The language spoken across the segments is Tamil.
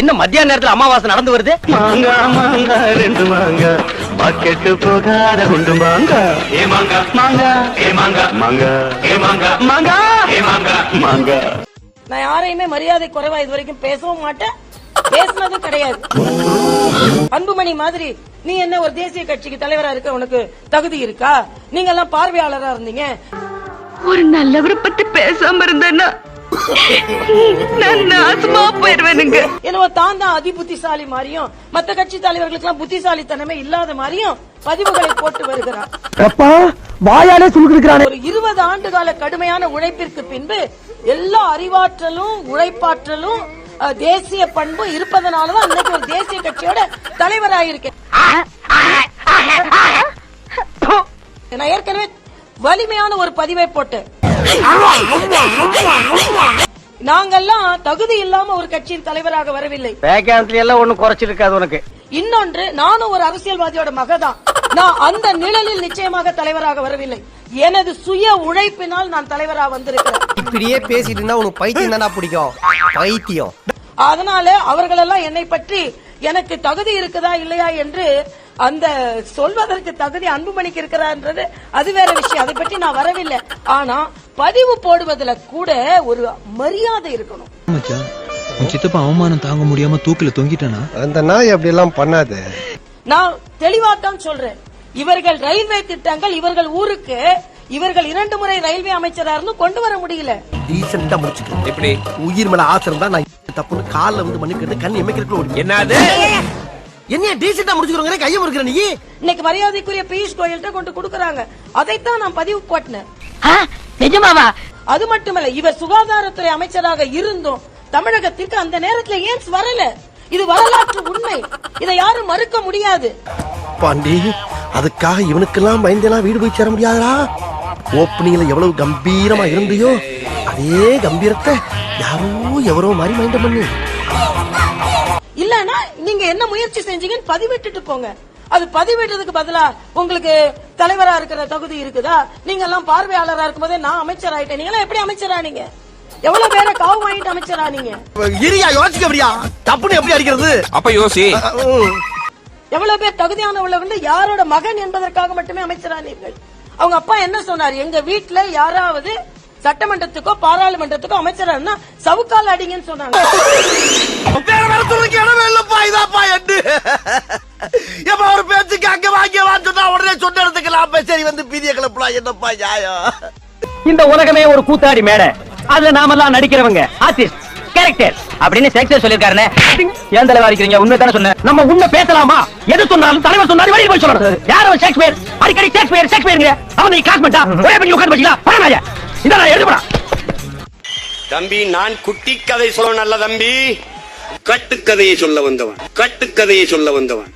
என்ன மத்தியான நேரத்துல அமாவாசை நடந்து வருது? மாங்கா மாங்கா ரெண்டு மாங்கா. மார்க்கெட்டு போகாத குண்டு மாங்கா. ஏ மாங்கா. மாங்கா. ஏ மாங்கா. மாங்கா. ஏ மாங்கா. மாங்கா. ஏ மாங்கா. மாங்கா. நான் யாரையுமே மரியாதை குறைவா இது வரைக்கும் பேசவும் மாட்டேன். பேசினதும் கிடையாது. அன்புமணி மாதிரி நீ என்ன ஒரு தேசிய கட்சிக்கு தலைவரா இருக்க உனக்கு தகுதி இருக்கா? நீங்க எல்லாம் பார்வையாளரா இருந்தீங்க. ஒரு நல்லவரை பத்தி பேசாம இருந்தேன்னா என்னவோ தான் தான் அதி புத்திசாலி மாதிரியும் மத்த கட்சி தலைவர்களுக்கு எல்லாம் புத்திசாலித்தனமே இல்லாத மாதிரியும் பதிவுகளை போட்டு வருகிறார் அப்பா வாயாலே ஒரு இருபது ஆண்டு கால கடுமையான உழைப்பிற்கு பின்பு எல்லா அறிவாற்றலும் உழைப்பாற்றலும் தேசிய பண்பும் இருப்பதனாலதான் இன்னைக்கு ஒரு தேசிய கட்சியோட தலைவராயிருக்கேன். நான் ஏற்கனவே வலிமையான ஒரு பதிவை போட்டேன் நாங்கெல்லாம் தகுதி இல்லாம ஒரு கட்சியின் தலைவராக வரவில்லை. வேகாந்தில எல்லாம் ஒண்ணும் குறைச்சிருக்காது உனக்கு. இன்னொன்று நானும் ஒரு அரசியல்வாதியோட மகதான். நான் அந்த நிழலில் நிச்சயமாக தலைவராக வரவில்லை. எனது சுய உழைப்பினால் நான் தலைவராக வந்திருக்கிறேன். இப்படியே பேசிட்டு இருந்தா உனக்கு பைத்தியம் தானா பிடிக்கும்? பைத்தியம். அதனால அவர்களெல்லாம் என்னை பற்றி எனக்கு தகுதி இருக்குதா இல்லையா என்று அந்த சொல்வதற்கு தகுதி அன்புமணிக்கு இருக்கிறான்றது அது வேற விஷயம். அதை பற்றி நான் வரவில்லை. ஆனா பதிவு போடுவதுல கூட ஒரு மரியாதை இருக்கணும். சித்தப்பா அவமானம் தாங்க முடியாம தூக்கில தொங்கிட்டானா? அந்த நாய் அப்படி எல்லாம் பண்ணாது. நான் தெளிவாத்தான் சொல்றேன். இவர்கள் ரயில்வே திட்டங்கள் இவர்கள் ஊருக்கு இவர்கள் இரண்டு முறை ரயில்வே அமைச்சரா இருந்து கொண்டு வர முடியல. டீசெண்டா முடிச்சுக்க. எப்படி? உயிர் மேல ஆசை இருந்தா நான் தப்புன்னு கால்ல வந்து மன்னிக்கிறது கண் எமைக்கிறதுக்குள்ள என்னது? என்ன டீசெண்டா முடிச்சுக்கிறோங்க கையை முறுக்கிற நீ? இன்னைக்கு மரியாதைக்குரிய பியூஷ் கோயல்கிட்ட கொண்டு கொடுக்கறாங்க. அதைத்தான் நான் பதிவு போட்டினேன் நிஜமாவா? அது மட்டுமல்ல இவர் சுகாதாரத்துறை அமைச்சராக இருந்தும் தமிழகத்திற்கு அந்த நேரத்துல ஏன் வரல? இது வரலாற்று உண்மை. இதை யாரும் மறுக்க முடியாது. பாண்டி அதுக்காக இவனுக்கெல்லாம் பயந்தெல்லாம் வீடு போய் சேர முடியாதா ஓப்பனிங்ல எவ்வளவு கம்பீரமா இருந்தியோ அதே கம்பீரத்தை யாரோ எவரோ மாதிரி மைண்ட பண்ணு. என்ன முயற்சி செஞ்சீங்கன்னு பதிவிட்டுட்டு போங்க. அது பதிவிடுறதுக்கு பதிலா உங்களுக்கு தலைவரா இருக்கிற தகுதி இருக்குதா? நீங்க எல்லாம் பார்வையாளரா இருக்கும்போதே நான் அமைச்சர் ஆயிட்டேன் நீங்க எல்லாம் எப்படி அமைச்சரானீங்க எவ்வளவு பேரை காவு வாங்கிட்டு அமைச்சரானீங்க இரியா யோசிக்க அப்படியா தப்புன்னு எப்படி அடிக்கிறது? அப்ப யோசி. எவ்வளவு பேர் தகுதியானவள வந்து யாரோட மகன் என்பதற்காக மட்டுமே அமைச்சரானீர்கள் அவங்க அப்பா என்ன சொன்னார்? எங்க வீட்டுல யாராவது சட்டமன்றத்துக்கோ பாராளுமன்றத்துக்கோ அமைச்சரா இருந்தா சவுக்கால் அடிங்கன்னு சொன்னாங்க. வேற வேற துறைக்கு இடமே இல்லப்பா இதாப்பா எட்டு. எப்ப ஒரு பேச்சுக்கு அங்க வாங்க சொன்னா உடனே சொன்ன இடத்துக்கு சரி வந்து பீதிய கிளப்பலாம் என்னப்பா நியாயம்? இந்த உலகமே ஒரு கூத்தாடி மேடை. அதுல நாமெல்லாம் நடிக்கிறவங்க ஆர்டிஸ்ட் கேரக்டர் அப்படின்னு ஷேக்ஸ்பியர் சொல்லிருக்காருனே ஏன் தலைவா இருக்கிறீங்க? உண்மை தானே சொன்னேன். நம்ம உண்மை பேசலாமா? எது சொன்னாலும் தலைவர் சொன்னாரு வெளியே போய் சொல்லணும். யார் ஷேக்ஸ்பியர் அடிக்கடி ஷேக்ஸ்பியர் ஷேக்ஸ்பியர் அவன் நீ கிளாஸ்மேட்டா ஒரே பண்ணி உட்கார்ந்து வச்சுக்கா பரவாயில்ல இதான் தம்பி நான் குட்டி கதை சொல்ல நல்ல தம்பி. கட்டுக்கதையை சொல்ல வந்தவன். கட்டுக்கதையை சொல்ல வந்தவன்.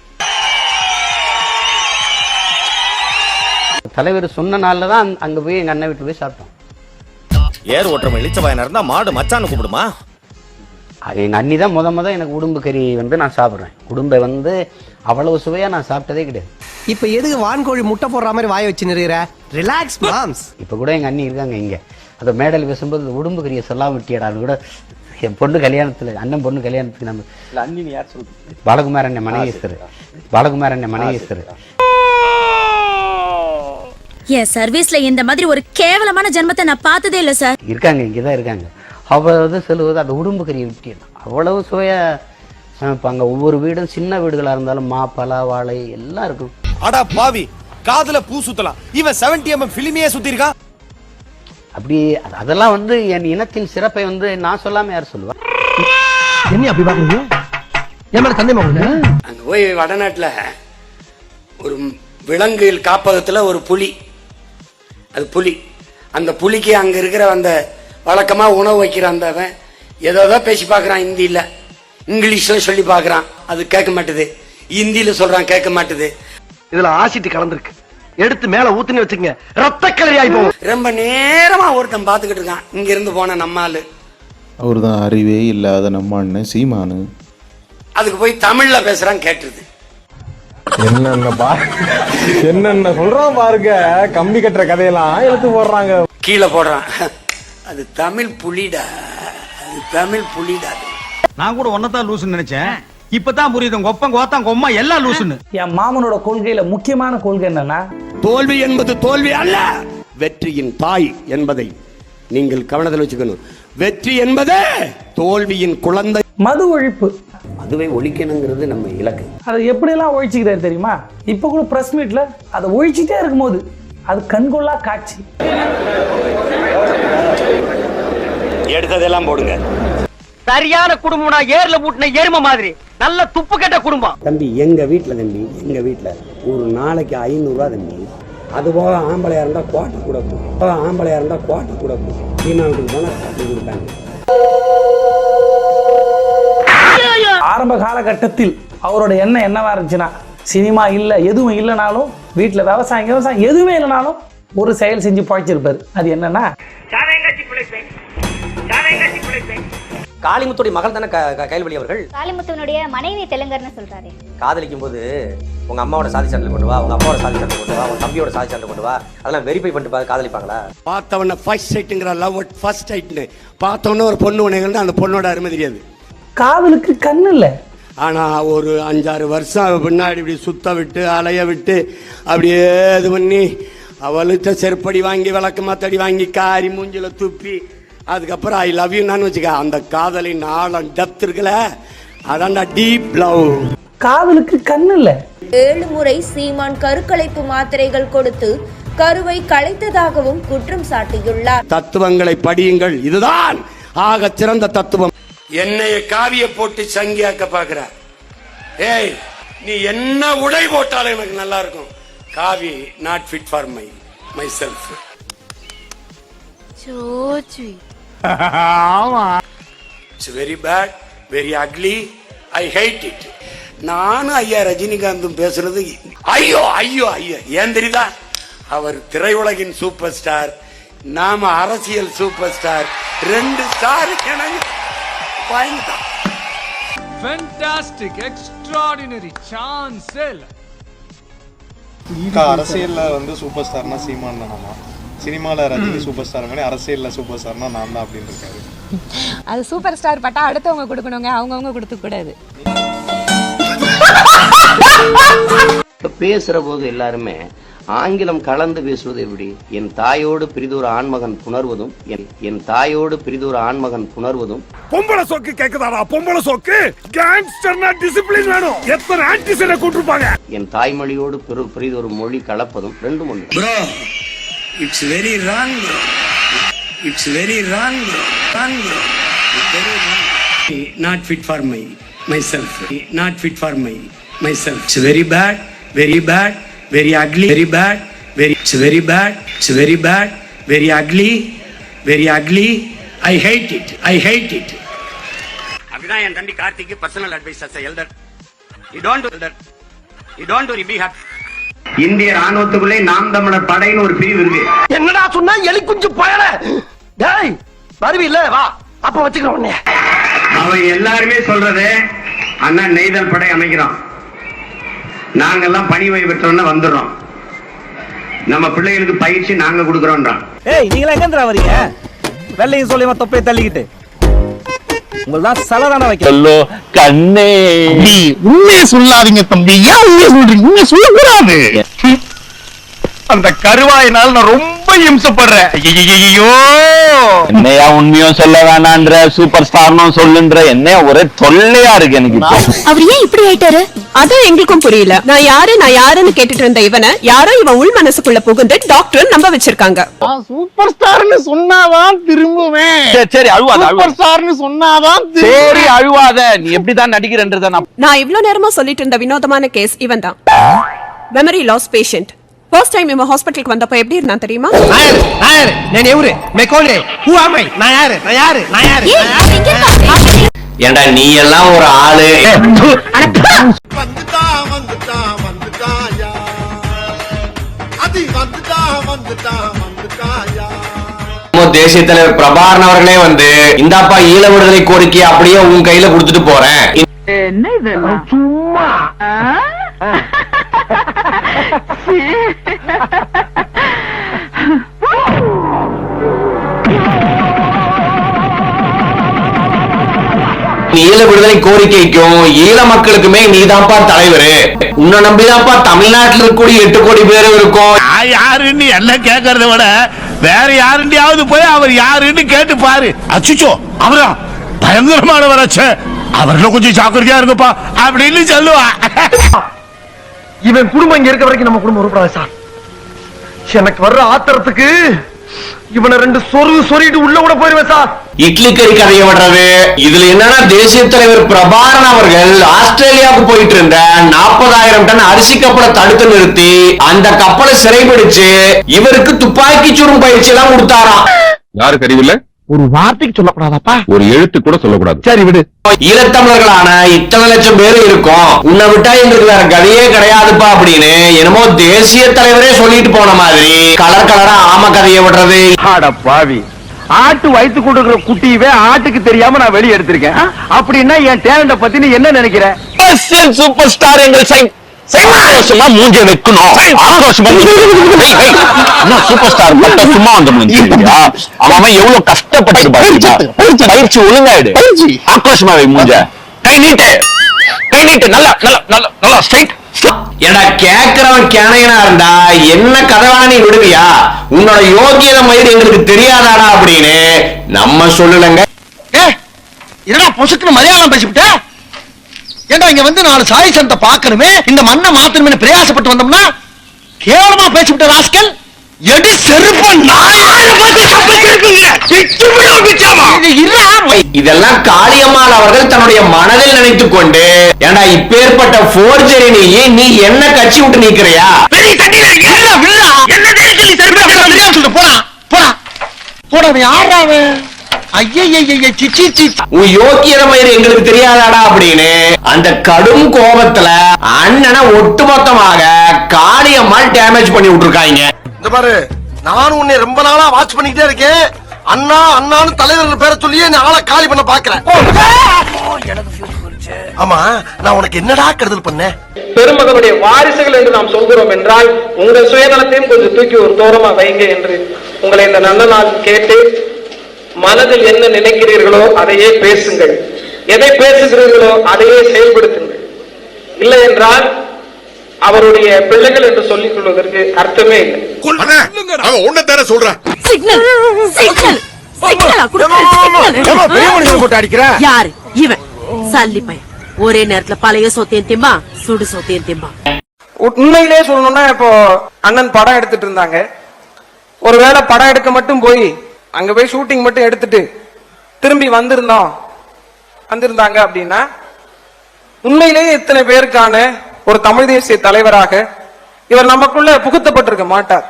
தலைவர் சொன்ன நாள்ல தான் அங்க போய் எங்க அண்ணன் வீட்டு போய் சாப்பிட்டோம் ஏர் ஓட்டுறவன் இளிச்சவாயனா இருந்தா மாடு மச்சான்னு கூப்பிடுமா? அது எங்க அண்ணி தான் முத முத எனக்கு உடும்பு கறி வந்து நான் சாப்பிடுறேன். உடும்பை வந்து அவ்வளவு சுவையா நான் சாப்பிட்டதே கிடையாது. இப்ப எதுக்கு வான்கோழி முட்டை போடுற மாதிரி வாய வச்சு நிறுகிற? ரிலாக்ஸ் மாம்ஸ் இப்ப கூட எங்க அண்ணி இருக்காங்க இங்க. அந்த மேடையில் பேசும்போது உடும்பு கறியை சொல்லாம விட்டியடான்னு கூட என் பொண்ணு கல்யாணத்துல அண்ணன் பொண்ணு கல்யாணத்துக்கு நம்ம அண்ணி யார் சொல்லு? பாலகுமார் அண்ணன் மனைவிஸ்தர் பாலகுமார் அண்ணன் மனைவிஸ்தர் என் சர்வீஸ்ல இந்த மாதிரி ஒரு கேவலமான ஜென்மத்தை நான் பார்த்ததே இல்ல சார் இருக்காங்க இங்கதான் இருக்காங்க. அவ்வளவு சொல்லுவது அந்த உடும்பு கறியை விட்டியதான் அவ்வளவு சுவையா சமைப்பாங்க. ஒவ்வொரு வீடும் சின்ன வீடுகளா இருந்தாலும் மா பலா வாழை எல்லாம் இருக்கும். அடா பாவி காதுல பூ சுத்தலாம். இவன் 70 எம்எம் பிலிமையே சுத்தி இருக்கான் அப்படி அது- அதெல்லாம் வந்து என் இனத்தின் சிறப்பை வந்து நான் சொல்லாம யார் சொல்லுவா? என்ன அப்படி பாக்குறீங்க மேல சந்தேகமா அங்க போய் வடநாட்டுல ஒரு விலங்குகள் காப்பகத்துல ஒரு புலி. அது புலி. அந்த புலிக்கு அங்க இருக்கிற அந்த வழக்கமா உணவு வைக்கிற அந்த அவன் ஏதோ பேசி பார்க்கறான் ஹிந்தியில. இங்கிலீஷ்ல சொல்லி பார்க்கறான். அது கேட்க மாட்டுது. ஹிந்தியில சொல்றான் கேட்க மாட்டுது. இதுல ஆசிட் கலந்துருக்கு. எடுத்து மேல ஊத்துன்னு வச்சுக்கங்க. ரத்த கலரி ஆயி போகும் ரொம்ப நேரமா ஒருத்தன் பாத்துக்கிட்டு இருக்கான். இங்க இருந்து போன நம்ம ஆளு. அவர் தான் அறிவே இல்லாத நம்ம அண்ணன் சீமானு. அதுக்கு போய் தமிழ்ல பேசுறான் கேட்டுருது. என்னென்ன பா என்னென்ன சொல்றோம் பாருங்க. கம்பி கட்டுற கதையெல்லாம் எடுத்து போடுறாங்க. கீழே போடுறான். அது தமிழ் புலிடா. அது தமிழ் புலிடாது நான் கூட ஒன்னதான் லூசுன்னு நினைச்சேன். இப்பதான் புரியுது. உங்க ஒப்பங்க ஓத்தான் கொம்மா எல்லாம் லூசுன்னு. என் மாமனோட கொள்கையில முக்கியமான கொள்கை என்னன்னா தோல்வி என்பது தோல்வி அல்ல வெற்றியின் தாய் என்பதை நீங்கள் கவனத்தில் வச்சுக்கணும். வெற்றி என்பது தோல்வியின் குழந்தை. மது ஒழிப்பு. அதுவே ஒழிக்கணுங்கிறது நம்ம இலக்கு. அதை எப்படியெல்லாம் ஒழிச்சுக்கிறாரு தெரியுமா? இப்போ கூட பிரஸ் மீட்ல அதை ஒழிச்சிட்டே இருக்கும்போது அது கண்கொள்ளா காட்சி. எடுத்ததெல்லாம் போடுங்க. சரியான குடும்பம்னா ஏர்ல பூட்டின எரும மாதிரி. நல்ல துப்பு கெட்ட குடும்பம். தம்பி எங்க வீட்டில் தம்பி எங்க வீட்டில் ஒரு நாளைக்கு ஐநூறுரூவா தம்பி. அது போக ஆம்பளையா இருந்தா குவாட்டர் கூட கொடுக்கும் ஆம்பளையா இருந்தா குவாட்டர் கூட கொடுக்கும் சீனா வீட்டுக்கு போனால் காட்டு கொடுத்தாங்க ஆரம்ப காலகட்டத்தில் அவரோட எண்ணம் என்னவா இருந்துச்சுன்னா சினிமா இல்லை எதுவும் இல்லைனாலும் வீட்டில் விவசாயம் விவசாயம் எதுவுமே இல்லைனாலும் ஒரு செயல் செஞ்சு பழைச்சிருப்பாரு. அது என்னன்னா காளிமுத்துடைய மகள் தானே கைல்வழி அவர்கள்? காளிமுத்துவனுடைய மனைவி தெலுங்கர்னு சொல்றாரு. காதலிக்கும் போது உங்க அம்மாவோட சாதி சான்றிதழ் கொண்டு வா உங்க அப்பாவோட சாதி சான்றிதழ் கொண்டு வா உங்க தம்பியோட சாதி சான்றிதழ் கொண்டு வா அதெல்லாம் வெரிஃபை பண்ணிட்டு பா- காதலிப்பாங்களா? பார்த்தவன ஃபர்ஸ்ட் சைட்டுங்கிற லவ் ஃபர்ஸ்ட் சைட்னு பார்த்தவொன்னே ஒரு பொண்ணு உனைகள் அந்த பொண்ணோட அருமை தெரியாது. காதலுக்கு கண்ணு இல்லை. ஆனா ஒரு அஞ்சாறு வருஷம் பின்னாடி இப்படி சுத்த விட்டு அலைய விட்டு அப்படியே இது பண்ணி அவளுக்கு செருப்படி வாங்கி விளக்கு மாத்தடி வாங்கி காரி மூஞ்சில துப்பி அதுக்கப்புறம் ஐ லவ் யூ நான் வச்சுக்க அந்த காதலின் ஆழம் டெப்த் இருக்குல்ல? அதான்டா டீப் லவ் காதலுக்கு கண்ணு இல்லை. ஏழு முறை சீமான் கருக்கலைப்பு மாத்திரைகள் கொடுத்து கருவை கலைத்ததாகவும் குற்றம் சாட்டியுள்ளார். தத்துவங்களை படியுங்கள். இதுதான் ஆக சிறந்த தத்துவம். என்னைய காவிய போட்டு சங்கியாக்க பாக்குற ஏய் நீ என்ன உடை போட்டாலும் எனக்கு நல்லா இருக்கும். காவி not fit for my myself it's very bad very ugly I hate it நானும் ஐயா ரஜினிகாந்தும் பேசுறது ஐயோ ஐயோ ஐயோ. ஏன் தெரியுதா? அவர் திரையுலகின் சூப்பர் ஸ்டார் நாம அரசியல் சூப்பர் ஸ்டார் ரெண்டு ஸ்டார் எனக்கு பயந்துட்டான் அரசியல்ல வந்து சூப்பர் ஸ்டார்னா சீமான் தானமா சினிமால ரஜினி சூப்பர் ஸ்டார் மாதிரி அரசியல்ல சூப்பர் ஸ்டார்னா நான் தான் அப்படின்னு இருக்காரு. அது சூப்பர் ஸ்டார் பட்டா அடுத்தவங்க கொடுக்கணுங்க அவங்கவங்க கொடுத்து கூடாது பேசுற போது எல்லாருமே ஆங்கிலம் கலந்து பேசுவது எப்படி? என் தாயோடு பிரிதொரு ஆண்மகன் புணர்வதும் என் என் தாயோடு பிரிதொரு ஆண்மகன் புணர்வதும். பொம்பளை சோக்கு கேக்குதாடா? பொம்பளை சோக்கு? கேங்ஸ்டர்னா டிசிப்ளின் வேணும். எத்தனை ஆன்டிசனை கூட்டிருப்பாங்க? என் தாய்மொழியோடு பெரு பிரிதொரு மொழி கலப்பதும் ரெண்டும் ஒன்று. bro it's very wrong bro it's very wrong bro wrong bro very wrong not fit for my myself not fit for my myself it's very bad very bad very ugly very bad very it's very bad it's very bad very ugly very ugly I hate it I hate it அப்படிதான் என் தம்பி கார்த்திக்கு personal advice as elder you don't elder you don't worry be happy இந்திய ராணுவத்துக்குள்ளே நாம் தமிழர் படைன்னு ஒரு பிரிவு இருக்கு. என்னடா சொன்னா? எலி குஞ்சு பயல. டேய் வருவி இல்ல வா. அப்ப வச்சுக்கிறோம் உன்னைய. அவன் எல்லாருமே சொல்றது அண்ணன் நெய்தல் படை அமைக்கிறோம் நாங்கெல்லாம் பணி ஓய்வு பெற்றோன்னு வந்துடுறோம். நம்ம பிள்ளைகளுக்கு பயிற்சி நாங்க கொடுக்கறோம்ன்றான் ஏய் நீங்களா எங்க வரீங்க? வெள்ளையும் சொல்லி தொப்பையை தள்ளிக்கிட்டு? உங்களதான் சலதான வைக்க கண்ணே. உண்மையை சொல்லாதீங்க தம்பி. ஏன் உண்மையை சொல்றீங்க? உண்மையை சொல்லக்கூடாது அந்த கருவாயினால் நான் ரொம்ப இம்சப்படுறேன். ஐயோ என்னையா உண்மையும் சொல்ல வேணான்ற சூப்பர் ஸ்டார்னும் சொல்லுன்ற என்ன ஒரே தொல்லையா இருக்கு எனக்கு. அவர் ஏன் இப்படி ஆயிட்டாரு? அதான் எங்களுக்கும் புரியல. நான் யாரு நான் யாருன்னு கேட்டுட்டு இருந்த இவனை யாரோ இவன் உள் மனசுக்குள்ள புகுந்து டாக்டர் நம்ப வச்சிருக்காங்க. சூப்பர் ஸ்டார்னு சொன்னாதான் திரும்புவேன். சரி சரி அழுவாத சூப்பர் ஸ்டார்னு சொன்னாதான் சரி அழுவாத. நீ எப்படிதான் நடிக்கிறன்றத நான் நான் இவ்ளோ நேரமா சொல்லிட்டு இருந்த வினோதமான கேஸ் இவன் தான் memory loss patient first time இவன் ஹாஸ்பிட்டலுக்கு வந்தப்ப எப்படி இருந்தான் தெரியுமா? நாயர் நாயர் நான் எவரு? மெக்கோலே ஹூ ஆம் ஐ நான் யாரு? நான் யாரு? நான் யாரு? ஏண்டா நீ எல்லாம் ஒரு ஆளு. வந்துட்டா வந்துட்டா வந்துட்டாயா? அது வந்துட்டா வந்துட்டா வந்துட்டாயா? தேசிய தலைவர் பிரபாகரன் அவர்களே வந்து இந்தாப்பா ஈழ விடுதலை கோரிக்கை அப்படியே உன் கையில கொடுத்துட்டு போறேன். ஈழ விடுதலை கோரிக்கைக்கும் ஈழ மக்களுக்குமே நீதான்ப்பா தலைவர். உன்னை நம்பிதான்ப்பா தமிழ்நாட்டில் இருக்கக்கூடிய எட்டு கோடி பேர் இருக்கும். யாருன்னு என்ன கேட்கறத விட வேற யாருண்டியாவது போய் அவர் யாருன்னு கேட்டு பாரு. அச்சுச்சோ அவரா? பயங்கரமானவர் வரச்ச அவர்ல கொஞ்சம் ஜாக்கிரதையா இருங்கப்பா அப்படின்னு சொல்லுவா. இவன் குடும்பம் இங்க இருக்க வரைக்கும் நம்ம குடும்பம் உருப்படாது சார். எனக்கு வர்ற ஆத்திரத்துக்கு இவனை ரெண்டு சொருகு சொருகிட்டு உள்ள கூட போயிருவேன் சார். இட்லி கறி கதையை விடுறது. இதுல என்னன்னா தேசிய தலைவர் பிரபாகரன் அவர்கள் ஆஸ்திரேலியாவுக்கு போயிட்டு இருந்த நாற்பதாயிரம் டன் அரிசி கப்பலை தடுத்து நிறுத்தி அந்த கப்பலை சிறைபிடிச்சு இவருக்கு துப்பாக்கி சுடும் பயிற்சி எல்லாம் கொடுத்தாராம். யாருக்கு அறிவில்ல? ஒரு வார்த்தைக்கு சொல்லக்கூடாதாப்பா? ஒரு எழுத்து கூட சொல்லக்கூடாது. சரி விடு. ஈழத்தமிழர்களான இத்தனை லட்சம் பேர் இருக்கும். உன்னை விட்டா எங்களுக்கு வேற கதையே கிடையாதுப்பா அப்படின்னு என்னமோ தேசிய தலைவரே சொல்லிட்டு போன மாதிரி கலர் கலரா ஆம கதையை விடுறது. ஆட பாவி. ஆட்டு வயித்து கொடுக்கிற குட்டியவே ஆட்டுக்கு தெரியாம நான் வெளியே எடுத்திருக்கேன். அப்படின்னா என் டேலண்ட பத்தி நீ என்ன நினைக்கிற? சூப்பர் ஸ்டார் எங்கள் சைன். ஆக்ரோஷமா மூஞ்ச வைக்கணும். ஆக்ரோஷமா சூப்பர் ஸ்டார் மட்டும் சும்மா வந்து மூஞ்சியா அவன் எவ்வளவு கஷ்டப்பட்டு பயிற்சி ஒழுங்காயிடு. ஆக்ரோஷமா வை மூஞ்ச. கை நீட்டு. கை நீட்டு. நல்லா நல்லா நல்லா நல்லா ஸ்ட்ரைட் ஏடா கேக்குறவன் கேனையனா இருந்தா என்ன கதவான நீ விடுவியா? உன்னோட யோகியத மயிர் எங்களுக்கு தெரியாதாடா அப்படின்னு நம்ம சொல்லலங்க. என்னடா பொசுக்குன்னு மலையாளம் பேசிவிட்ட? ஏண்டா இங்க வந்து நாலு சாய் சந்தை பாக்கணுமே இந்த மண்ணை மாத்தணுமே பிரயாசப்பட்டு வந்தோம்னா கேவலமா பேசிவிட்ட ராஸ்கல்? எடி செருப்ப இதெல்லாம் காளியம்மாள் அவர்கள் தன்னுடைய மனதில் நினைத்துக் கொண்டு ஏண்டா இப்பேற்பட்ட போர்ஜரி நீ நீ என்ன கட்சி விட்டு நிக்கிறியா போடா. போடா. போடா அவன் யாரா அவன்? ஐயய்யய்ய சிச்சி சி உன் யோக்கியத மயிர் எங்களுக்கு தெரியாதாடா அப்படின்னு அந்த கடும் கோபத்துல அண்ணனை ஒட்டுமொத்தமாக காளியம்மாள் டேமேஜ் பண்ணி விட்டுருக்காங்க. இந்த பாரு நானும் உன்னை ரொம்ப நாளா வாட்ச் பண்ணிக்கிட்டே இருக்கேன். அண்ணா அண்ணான்னு தலைவர் பேரை சொல்லியே நீ ஆளை காலி பண்ண பாக்குறேன். ஆமா நான் உனக்கு என்னடா கருதல் பண்ணேன்? பெருமகனுடைய வாரிசுகள் என்று நாம் சொல்கிறோம் என்றால் உங்கள் சுயநலத்தையும் கொஞ்சம் தூக்கி ஒரு தோரமா வைங்க என்று உங்களை இந்த நல்ல நாள் கேட்டு மனதில் என்ன நினைக்கிறீர்களோ அதையே பேசுங்கள். எதை பேசுகிறீர்களோ அதையே செயல்படுத்துங்கள். இல்லை என்றால் அவருடைய பிள்ளைகள் என்று சொல்லிக் கொள்வதற்கு அர்த்தமே இல்லை. தர சொல்றான் யாரு? இவன். சல்லி பையன். ஒரே நேரத்துல பழைய சொத்தையும் திம்பா சுடு சொத்தையும் திம்பா உண்மையிலே சொல்லணும்னா இப்போ அண்ணன் படம் எடுத்துட்டு இருந்தாங்க. ஒருவேளை படம் எடுக்க மட்டும் போய் அங்க போய் ஷூட்டிங் மட்டும் எடுத்துட்டு திரும்பி வந்திருந்தோம். வந்திருந்தாங்க அப்படின்னா உண்மையிலேயே இத்தனை பேருக்கான ஒரு தமிழ் தேசிய தலைவராக இவர் நமக்குள்ள புகுத்தப்பட்டிருக்க மாட்டார்.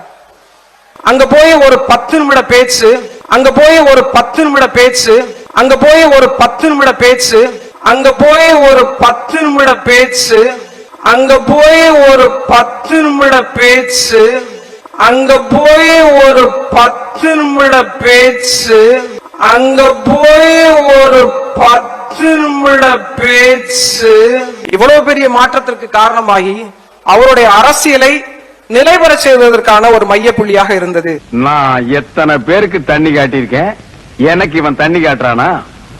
அங்க போய் ஒரு பத்து நிமிட பேச்சு அங்க போய் ஒரு பத்து நிமிட பேச்சு அங்க போய் ஒரு பத்து நிமிட பேச்சு அங்க போய் ஒரு பத்து நிமிட பேச்சு அங்க போய் ஒரு பத்து நிமிட பேச்சு அங்க போய் ஒரு பத்து நிமிட பேச்சு அங்க போய் ஒரு பத்து நிமிட பேச்சு. இவ்வளவு பெரிய மாற்றத்திற்கு காரணமாகி அவருடைய அரசியலை நிலைபெற செய்வதற்கான ஒரு மையப்புள்ளியாக இருந்தது. நான் எத்தனை பேருக்கு தண்ணி காட்டியிருக்கேன்? எனக்கு இவன் தண்ணி காட்டுறானா?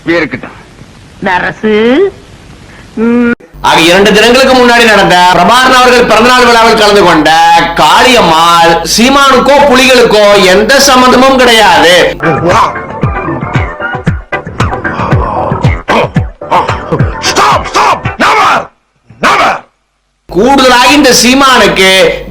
இருக்கட்டும் நரசு. ஆக இரண்டு தினங்களுக்கு முன்னாடி நடந்த பிரபாரன் அவர்கள் பிறந்தநாள் விழாவில் கலந்து கொண்ட காளியம்மாள் சீமானுக்கோ புலிகளுக்கோ எந்த சம்பந்தமும் கிடையாது. கூடுதலாக இந்த சீமானுக்கு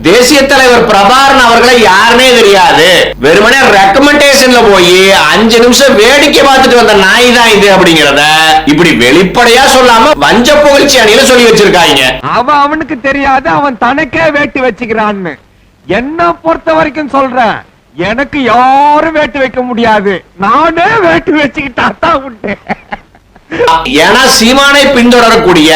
தேசிய தலைவர் பிரபாரன் அவர்களை யாருனே தெரியாது. வெறுமனே ரெக்கமெண்டேஷன்ல போய் அஞ்சு நிமிஷம் வேடிக்கை பார்த்துட்டு வந்த நாய் தான் இது அப்படிங்கறத இப்படி வெளிப்படையா சொல்லாம வஞ்ச புகழ்ச்சி அணியில சொல்லி வச்சிருக்காங்க. அவன் அவனுக்கு தெரியாது அவன் தனக்கே வேட்டு வச்சுக்கிறான்னு. என்ன பொறுத்த வரைக்கும் சொல்றேன் எனக்கு யாரும் வேட்டு வைக்க முடியாது. நானே வேட்டு வச்சுக்கிட்டா தான் உண்டு. ஏன்னா சீமானை பின்தொடரக்கூடிய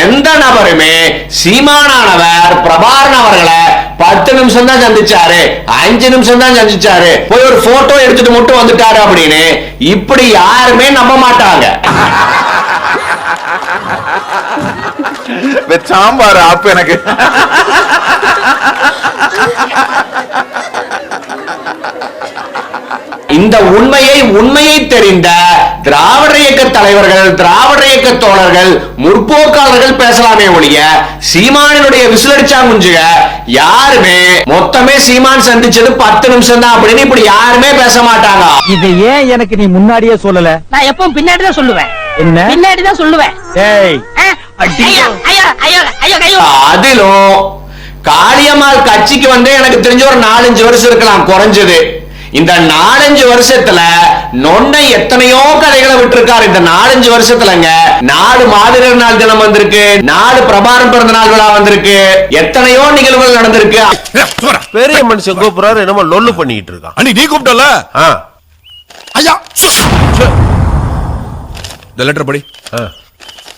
எந்த நபருமே சீமானானவர் பிரபாரன் அவர்களை பத்து நிமிஷம் தான் சந்திச்சாரு அஞ்சு நிமிஷம் தான் சந்திச்சாரு போய் ஒரு போட்டோ எடுத்துட்டு மட்டும் வந்துட்டாரு அப்படின்னு இப்படி யாருமே நம்ப மாட்டாங்க. சாம்பார் ஆப் எனக்கு. இந்த உண்மையை உண்மையை தெரிந்த திராவிட இயக்க தலைவர்கள் திராவிட இயக்க தோழர்கள் முற்போக்காளர்கள் பேசலாமே ஒழிய சீமானினுடைய விசிலடிச்சா குஞ்சுக யாருமே மொத்தமே சீமான் சந்திச்சது பத்து நிமிஷம் தான் அப்படின்னு இப்படி யாருமே பேச மாட்டாங்க. இதை ஏன் எனக்கு நீ முன்னாடியே சொல்லல? நான் எப்பவும் பின்னாடி தான் சொல்லுவேன். என்ன பின்னாடி தான் சொல்லுவேன் அதிலும் காளியம்மாள் கட்சிக்கு வந்து எனக்கு தெரிஞ்ச ஒரு நாலஞ்சு வருஷம் இருக்கலாம் குறைஞ்சது. இந்த நாலஞ்சு வருஷத்துல நொன்னை எத்தனையோ கதைகளை விட்டிருக்காரு. இந்த நாலஞ்சு வருஷத்துலங்க நாலு மாதிரர் நாள் தினம் வந்திருக்கு. நாலு பிரபாரம் பிறந்த நாள் விழா வந்திருக்கு. எத்தனையோ நிகழ்வுகள் நடந்திருக்கு. பெரிய மனுஷன் கூப்பிடுறாரு என்னமோ லொல்லு பண்ணிட்டு இருக்கான். அண்ணி நீ கூப்பிட்டல? ஐயா இந்த லெட்டர் படி.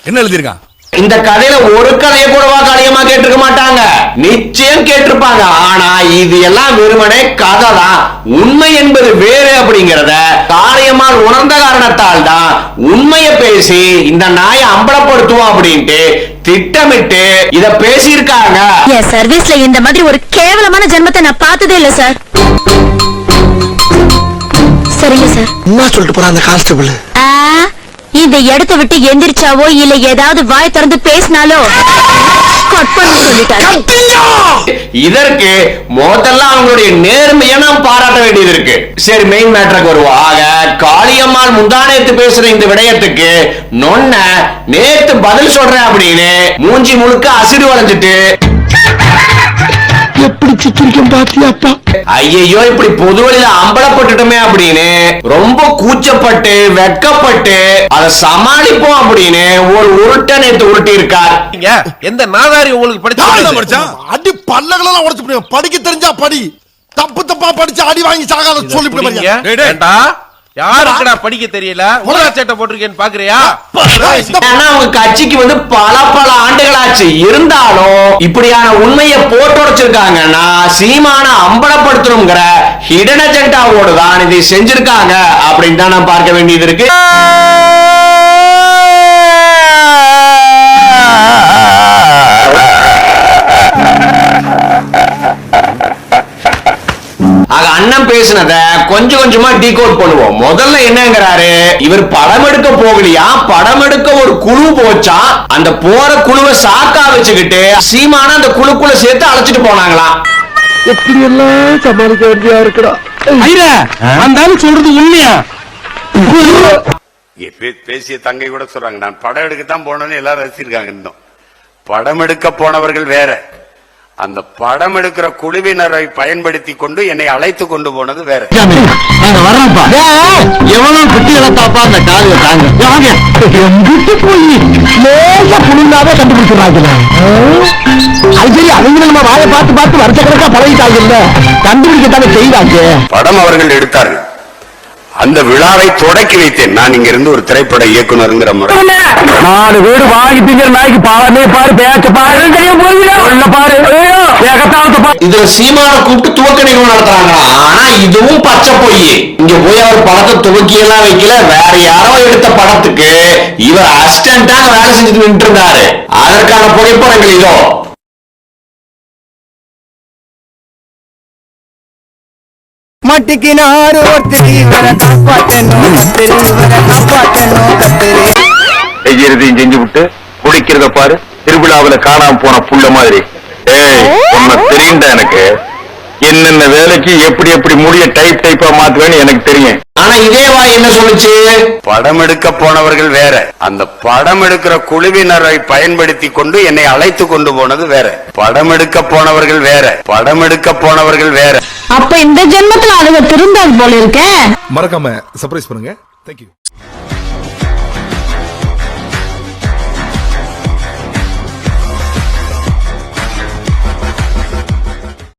என்ன எழுதிருக்கான் இந்த கதையில ஒரு கதையை கூடவா காளியம்மா கேட்டிருக்க மாட்டாங்க. நிச்சயம் கேட்டிருப்பாங்க. ஆனா இது எல்லாம் வெறுமனே கதை தான் உண்மை என்பது வேறு அப்படிங்கறத காளியம்மாள் உணர்ந்த காரணத்தால் தான் உண்மையை பேசி இந்த நாயை அம்பலப்படுத்துவோம் அப்படின்ட்டு திட்டமிட்டு இத பேசியிருக்காங்க. என் சர்வீஸ்ல இந்த மாதிரி ஒரு கேவலமான ஜென்மத்தை நான் பார்த்ததே இல்ல சார். சரிங்க சார். என்ன சொல்லிட்டு போறான் அந்த கான்ஸ்டபிள்? ஆ, இந்த இடத்தை விட்டு எந்திரிச்சாவோ இல்ல ஏதாவது வாய் திறந்து பேசினாலோ? கட் பண்ண சொல்லிட்டாரு இதற்கு முதல்ல அவங்களுடைய நேர்மையை நாம் பாராட்ட வேண்டியது இருக்கு. சரி மெயின் மேட்டருக்கு வருவோம். ஆக காளியம்மாள் முந்தானேத்து பேசுற இந்த விடயத்துக்கு நொன்ன நேத்து பதில் சொல்றேன் அப்படின்னு மூஞ்சி முழுக்க அசிடு வளைஞ்சிட்டு எப்படி சித்திரிக்கும் பாத்தியாப்பா ஐயையோ இப்படி பொது வழியில அம்பலப்பட்டுட்டோமே அப்படின்னு ரொம்ப கூச்சப்பட்டு வெட்கப்பட்டு அதை சமாளிப்போம் அப்படின்னு ஒரு உருட்ட நேத்து உருட்டி இருக்கார் எந்த நாதாரி உங்களுக்கு படிச்சு படிச்சான் அடி பல்லகளெல்லாம் உடைச்சு. படிக்க தெரிஞ்சா படி. தப்பு தப்பா படிச்சு அடி வாங்கி சாகாத சொல்லி யாருக்குடா படிக்க தெரியல? ஊதா சட்டை போட்டிருக்கேன்னு பாக்குறியா? ஏன்னா அவங்க கட்சிக்கு வந்து பல பல ஆண்டுகளாச்சு. இருந்தாலும் இப்படியான உண்மையை போட்டுடைச்சிருக்காங்கன்னா சீமான அம்பலப்படுத்தணுங்கிற ஹிடன் அஜெண்டாவோடு தான் இதை செஞ்சிருக்காங்க அப்படின்னு தான் நான் பார்க்க வேண்டியது இருக்கு. அண்ணன் பேசினத கொஞ்சம் கொஞ்சமா டீகோட் பண்ணுவோம். முதல்ல என்னங்கிறாரு இவர் படம் எடுக்க போகலையா? படம் எடுக்க ஒரு குழு போச்சா? அந்த போற குழுவை சாக்கா வச்சுக்கிட்டு சீமான அந்த குழுக்குள்ள சேர்த்து அழைச்சிட்டு போனாங்களாம் எப்படி எல்லாம் சமாளிக்க வேண்டியா இருக்குடா. அந்த சொல்றது உண்மையா? பேசிய தங்கை கூட சொல்றாங்க நான் படம் எடுக்கத்தான் போனேன்னு எல்லாரும் ரசிச்சிருக்காங்க இன்னும். படம் எடுக்க போனவர்கள் வேற. அந்த படம் எடுக்கிற குழுவினரை பயன்படுத்தி கொண்டு என்னை அழைத்து கொண்டு போனது வேற. எவ்வளவு குட்டி இழத்தாப்பா அந்த காலிய தாங்க. போய் லேசா புழுந்தாவே கண்டுபிடிச்சிடறாங்க. அது சரி அவங்க நம்ம வாயை பார்த்து பார்த்து வருஷ கணக்கா பழகிட்டாங்கல்ல கண்டுபிடிக்கத்தானே செய்வாங்க படம் அவர்கள் எடுத்தார்கள். அந்த விழாவை தொடக்கி வைத்தேன். நான் இங்க இருந்து ஒரு திரைப்பட இயக்குனருங்கிற முறை. நாலு வீடு வாங்கி திங்கிற நாய்க்கு பாரு பாரு பேச்ச பாரு. உள்ள பாரு. இதுல சீமான கூப்பிட்டு துவக்க நிகழ்வு நடத்துறாங்களா? ஆனா இதுவும் பச்சை பொய். இங்க போய் அவர் படத்தை துவக்கி எல்லாம் வைக்கல. வேற யாரோ எடுத்த படத்துக்கு இவர் அசிஸ்டண்டா வேலை செஞ்சுட்டு நின்று இருந்தாரு அதற்கான புகைப்படங்கள் இதோ. மட்டிக்கினாரு ஒருத்தர் இவரை காப்பாற்றணும் கத்திரி இவரை காப்பாற்றணும் கத்திரி செய்யறதையும் செஞ்சு விட்டு குடிக்கிறத பாரு திருவிழாவில காணாம போன புள்ள மாதிரி. ஏய் உன்னை தெரியும்டா எனக்கு. என்னென்ன வேலைக்கு எப்படி எப்படி முடிய டைப் டைப்பா மாத்துவேன்னு எனக்கு தெரியும். ஆனா இதே வாய் என்ன சொல்லுச்சு? படம் எடுக்க போனவர்கள் வேற. அந்த படம் எடுக்கிற குழுவினரை பயன்படுத்தி கொண்டு என்னை அழைத்து கொண்டு போனது வேற. படம் எடுக்க போனவர்கள் வேற. படம் எடுக்க போனவர்கள் வேற. அப்ப இந்த ஜென்மத்துல அதுக திருந்தாது போல இருக்கேன் மறக்காம சர்ப்ரைஸ் பண்ணுங்க. தேங்க்யூ